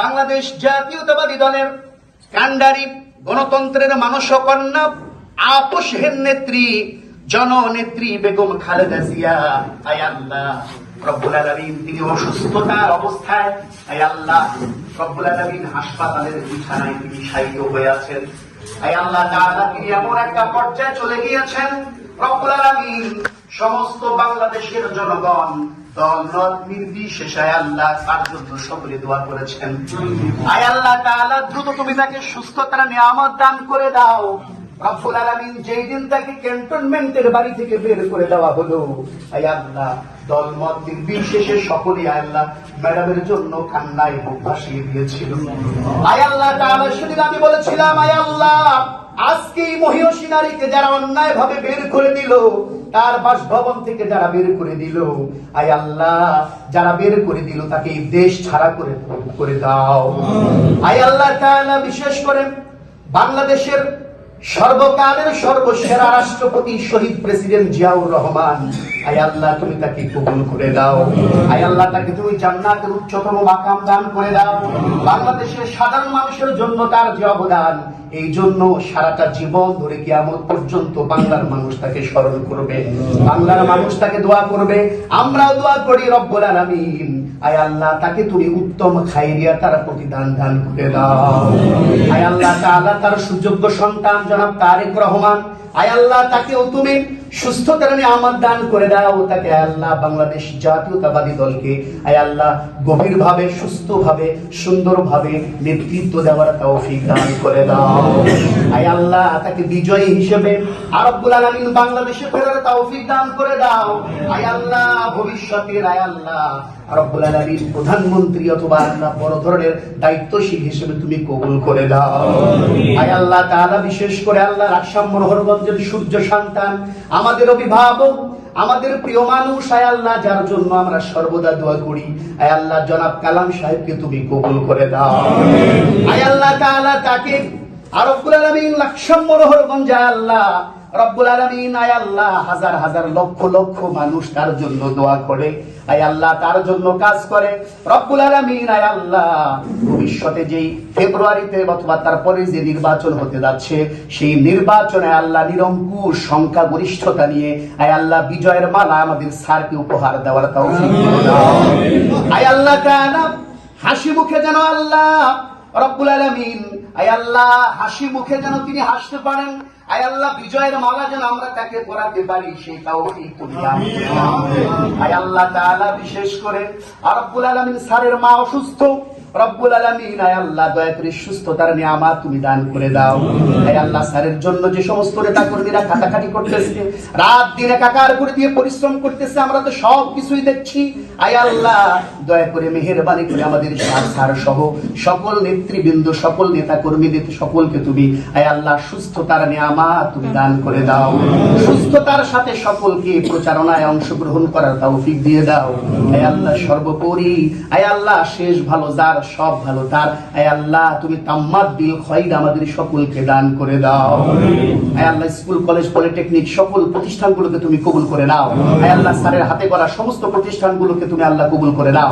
বাংলাদেশ জাতীয়তাবাদী দলের কান্ডারি গণতন্ত্রের মানসকন্যা আপোষের নেত্রী, জননেত্রী বেগম খালেদা জিয়া। আয় আল্লাহ, রব্বুল আলামিন, তিনি অসুস্থতার অবস্থায়। আয় আল্লাহ, রব্বুল আলামিন হাসপাতালের বিছানায় তিনি শায়িত হয়ে আছেন। আয় আল্লাহ, তাআলা তিনি এমন একটা পর্যায়ে চলে গিয়েছেন। রব্বুল আলামিন, সমস্ত বাংলাদেশের জনগণ দল মত নির্বিশেষে আল্লাহ তার জন্য সকলে দোয়া করেছেন। আয় আল্লাহ দ্রুত তুমি তাকে সুস্থতার নিয়ামত দান করে দাও। রব্বুল আলামিন যেই দিন তাকে ক্যান্টনমেন্টের বাড়ি থেকে বের করে দেওয়া হলো আল্লাহ দল মত নির্বিশেষে সকলেই আল্লাহ, ম্যাডামের জন্য কান্নায় বুক ভাসিয়ে দিয়েছিল। আয় আল্লাহ সেদিন আমি বলেছিলাম, আয় আল্লাহ আজকে এই মহিষী নারীকে যারা অন্যায় ভাবে বের করে দিল, তার বাসভবন থেকে যারা বের করে দিল, আয় আল্লাহ, যারা বের করে দিল, তাকে এই দেশ ছাড়া করে করে দাও। আয় আল্লাহ বিশেষ করে বাংলাদেশের সর্বকালের সর্বসেরা রাষ্ট্রপতি শহীদ প্রেসিডেন্ট জিয়াউর রহমান। আয় আল্লাহ, তুমি তাকে কবুল করে দাও। আয় আল্লাহ, তাকে তুমি জান্নাতের উচ্চতম মাকাম দান করে দাও। বাংলাদেশের সাধারণ মানুষের জন্য তার যে অবদান, এই জন্য সারাটা জীবন ধরে কিয়ামত পর্যন্ত বাংলার মানুষ তাকে স্মরণ করবে। বাংলার মানুষ তাকে দোয়া করবে। আমরাও দোয়া করি, রব্বুল আলামিন। আয় আল্লাহ, তাকে তুমি উত্তম খাইরিয়া, তার প্রতিদান দান করে দাও। আয় আল্লাহ তার সুযোগ্য সন্তান জনাব তারেক রহমান, আয় আল্লাহ তাকেও তুমি সুস্থতার নিয়ামত দান করে দাও তাকে আল্লাহ বাংলাদেশ জাতীয়তাবাদী দলকে আয় আল্লাহ গভীরভাবে সুস্থভাবে সুন্দরভাবে নেতৃত্ব দেওয়ার তৌফিক দান করে দাও। আয় আল্লাহ তাকে বিজয়ী হিসেবে আলামিন বাংলাদেশে ফেরার তৌফিক দান করে দাও। আয় আল্লাহ ভবিষ্যতের আয় আল্লাহ রব্বুল আলামিন প্রধানমন্ত্রী অথবা আল্লাহ বড় ধরনের দায়িত্বশীল হিসেবে তুমি কবুল করে দাও। আয় আল্লাহ তাআলা বিশেষ করে আল্লাহ রাকসাম মনোহরগঞ্জের সূর্য সন্তান আমাদের অভিভাবক আমাদের প্রিয় মানুষ আয় আল্লাহ যার জন্য আমরা সর্বদা দোয়া করি। আয় আল্লাহ জনাব কালাম সাহেবকে তুমি কবুল করে দাও। আয় আল্লাহ তাআলা তাকে আরও গুলো আমি লাকসাম মনোহরগঞ্জ আল্লাহ রব্বুল আলামিন আয় আল্লাহ হাজার হাজার লক্ষ লক্ষ মানুষ তার জন্য দোয়া করে আয় আল্লাহ তার জন্য কাজ করে। রব্বুল আলামিন আয় আল্লাহ ভবিষ্যতে যেই ফেব্রুয়ারিতে অথবা তারপরে যে নির্বাচন হতে যাচ্ছে সেই নির্বাচনে আল্লাহ নিরঙ্কুশ সংখ্যা গরিষ্ঠতা নিয়ে আয় আল্লাহ বিজয়ের মালা আমাদের স্যারকে উপহার দেওয়ার দিয়ে আয় আল্লাহ হাসি মুখে যেন আল্লাহ রব্বুল আলামিন আয় আল্লাহ হাসি মুখে যেন তিনি হাসতে পারেন। আয় আল্লাহ বিজয়ের মালা যেন আমরা তাকে পরাতে পারি তুমি দান আয় আল্লাহ তাআলা বিশেষ করে রব্বুল আলামিন স্যারের মা অসুস্থ। রব্বুল আলামিন আয় আল্লাহ দয়া করে সুস্থতার নিয়ামত তুমি দান করে দাও। আয় আল্লাহ স্যারের জন্য যে সমস্ত নেতা কর্মীরা খাটাখাটি করতেছে রাত দিনে কাকার করে দিয়ে পরিশ্রম করতেছে আমরা তো সব কিছুই দেখছি। আয় আল্লাহ দয়া করে মেহেরবানি করে আমাদের স্যার সহ সকল নেতৃবৃন্দ, সকল নেতা কর্মীদের সকলকে তুমি, আয় আল্লাহ, সুস্থতার নিয়ামত তুমি দান করে দাও। সুস্থতার সাথে সকলকে প্রচারণায় অংশগ্রহণ করার তৌফিক দিয়ে দাও। আয় আল্লাহ, সর্বোপরি, আয় আল্লাহ, শেষ ভালো যার, সব ভালো তার। আয় আল্লাহ, তুমি তাম্মাদ, বিল খয়র আমাদের সকলকে দান করে দাও। আয় আল্লাহ, স্কুল, কলেজ, পলিটেকনিক সকল প্রতিষ্ঠানগুলোকে তুমি কবুল করে নাও। আয় আল্লাহ, স্যারের হাতে করা সমস্ত প্রতিষ্ঠানগুলোকে তুমি আল্লাহ কবুল করে নাও।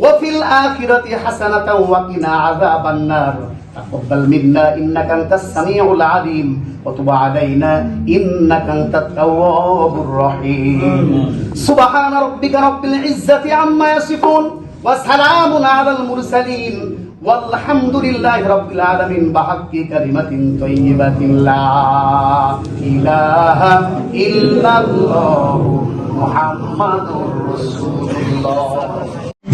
ওয়া ফিল আখিরাতি হাসানাতাও ওয়া কিনা আযাবান নার تقبل منا انك انت السميع العليم وتب علينا انك انت التواب الرحيم سبحان ربك رب العزه عما يصفون وسلام على المرسلين والحمد لله رب العالمين بحق كلمة طيبة لا إله إلا الله محمد رسول الله